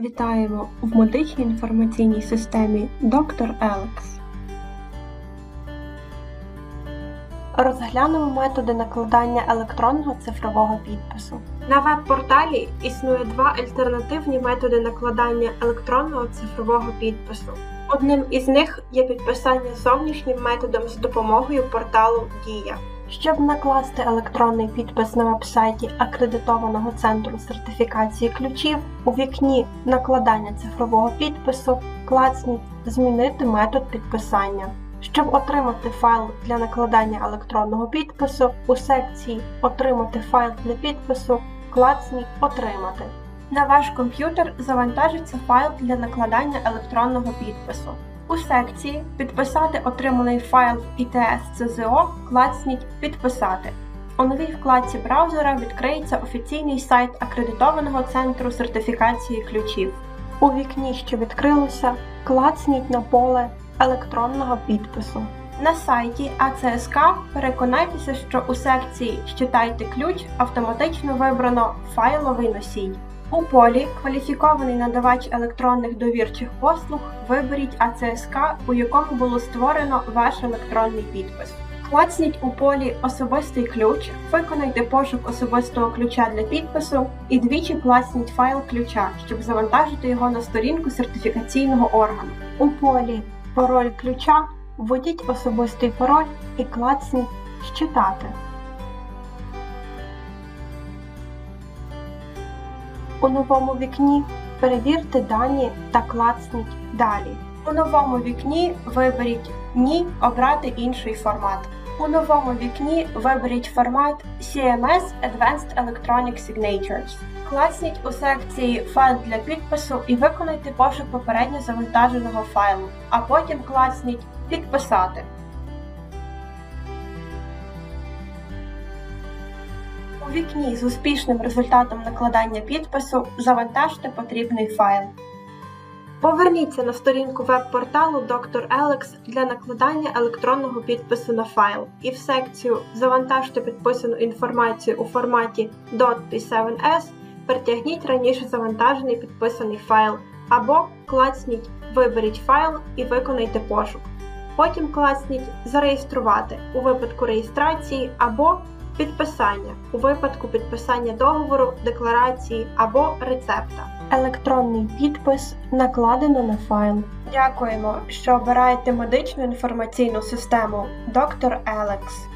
Вітаємо в медичній інформаційній системі Доктор Елекс. Розглянемо методи накладання електронного цифрового підпису. На веб-порталі існує два альтернативні методи накладання електронного цифрового підпису. Одним із них є підписання зовнішнім методом з допомогою порталу Дія. Щоб накласти електронний підпис на веб-сайті акредитованого центру сертифікації ключів, у вікні накладання цифрового підпису клацніть Змінити метод підписання. Щоб отримати файл для накладання електронного підпису, у секції Отримати файл для підпису клацніть Отримати. На ваш комп'ютер завантажиться файл для накладання електронного підпису. У секції Підписати отриманий файл в ITS CZO клацніть Підписати. У новій вкладці браузера відкриється офіційний сайт акредитованого центру сертифікації ключів. У вікні, що відкрилося, клацніть на поле електронного підпису. На сайті АЦСК переконайтеся, що у секції Щитайте ключ автоматично вибрано файловий носій. У полі Кваліфікований надавач електронних довірчих послуг виберіть АЦСК, у якому було створено ваш електронний підпис. Клацніть у полі Особистий ключ, виконайте пошук особистого ключа для підпису і двічі клацніть файл ключа, щоб завантажити його на сторінку сертифікаційного органу. У полі Пароль ключа введіть особистий пароль і клацніть Щитати. У новому вікні перевірте дані та клацніть Далі. У новому вікні виберіть Ні обрати інший формат. У новому вікні виберіть формат CMS Advanced Electronic Signatures. Класніть у секції Файл для підпису і виконайте пошук попередньо завантаженого файлу, а потім класніть Підписати. У вікні з успішним результатом накладання підпису завантажте потрібний файл. Поверніться на сторінку веб-порталу Dr. Alex для накладання електронного підпису на файл і в секцію Завантажте підписану інформацію у форматі .p7s перетягніть раніше завантажений підписаний файл або клацніть Виберіть файл і виконайте пошук. Потім клацніть Зареєструвати у випадку реєстрації або Підписання у випадку підписання договору, декларації або рецепта. Електронний підпис накладено на файл. Дякуємо, що обираєте медичну інформаційну систему Доктор Елекс.